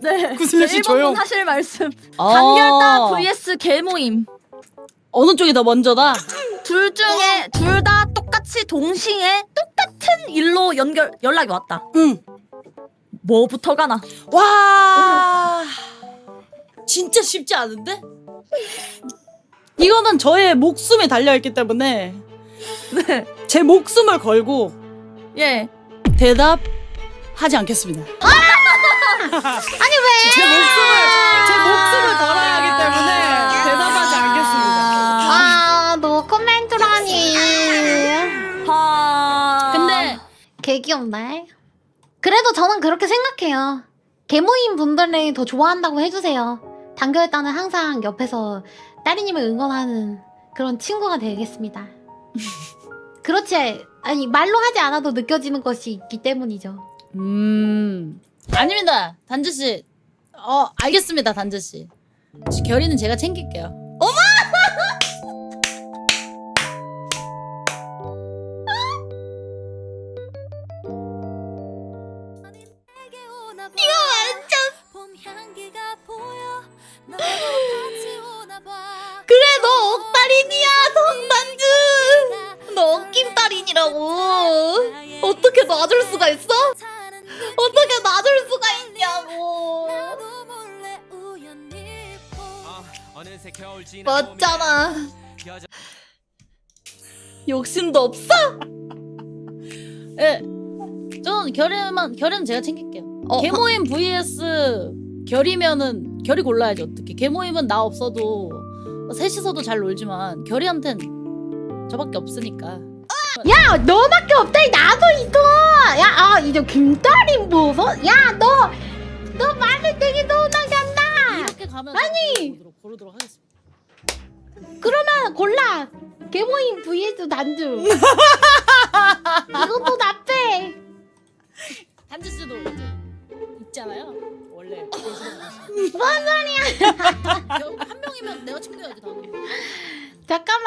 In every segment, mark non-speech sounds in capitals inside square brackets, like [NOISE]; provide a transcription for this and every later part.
네. 구슬 씨 일본분 조용. 하실 말씀. 아. 단결다 vs 개모임. 어느 쪽이 더 먼저다? 둘 중에 둘 다 똑같이 동시에 똑같은 일로 연결 연락이 왔다. 응. 뭐부터 가나? 와. 진짜 쉽지 않은데? 이거는 저의 목숨에 달려 있기 때문에 네. 제 목숨을 걸고 예. 대답 하지 않겠습니다. [LAUGHS] 아니 왜? 제 목숨을 제 목숨을 걸어야 하기 때문에 대답하지 않겠습니다. 아 노코멘트라니. 하. 근데 개 귀엽네. 그래도 저는 그렇게 생각해요. 개모임 분들이 더 좋아한다고 해주세요. 단결단은 항상 옆에서 따리님을 응원하는 그런 친구가 되겠습니다. [LAUGHS] 그렇지. 아니 말로 하지 않아도 느껴지는 것이 있기 때문이죠. 음 아닙니다 단지 씨. 어 알겠습니다 단지 씨. 지- 결의는 제가 챙길게요. 이거 완전 그래 너 억달인이야 성단주. 너 억김달인이라고. 어떻게 놔줄 수가 있어? 어떻게 놔줄 수가 있냐고. 맞잖아. 욕심도 없어? 예. 저는 결의만 결의는 제가 챙길게요. 어. 개모임 vs 결이면은 결이 골라야지 어떻게. 개모임은 나 없어도 셋이서도 잘 놀지만 결이한텐 저밖에 없으니까. 야 너밖에 없다니 나도 있어. 야아 이제 김달인 보소. 야너 너 말을 되게 서운하게 한다. 이렇게 가면 아니! 고르도록, 고르도록 하겠습니다. 그러면 골라. 개모임 vs 단주. 이것도 나빼. 단지 씨도 이제 있잖아요. 원래 뭔 소리야? 한 명이면 내가 챙겨야지 당연히.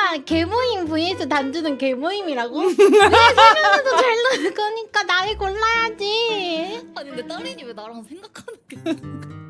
잠깐만 개모임 vs 단주는 개모임이라고? [LAUGHS] 왜 세명이서 잘 노는 거니까 나를 골라야지. 아니 근데 딸이니 왜 나랑 생각하는 게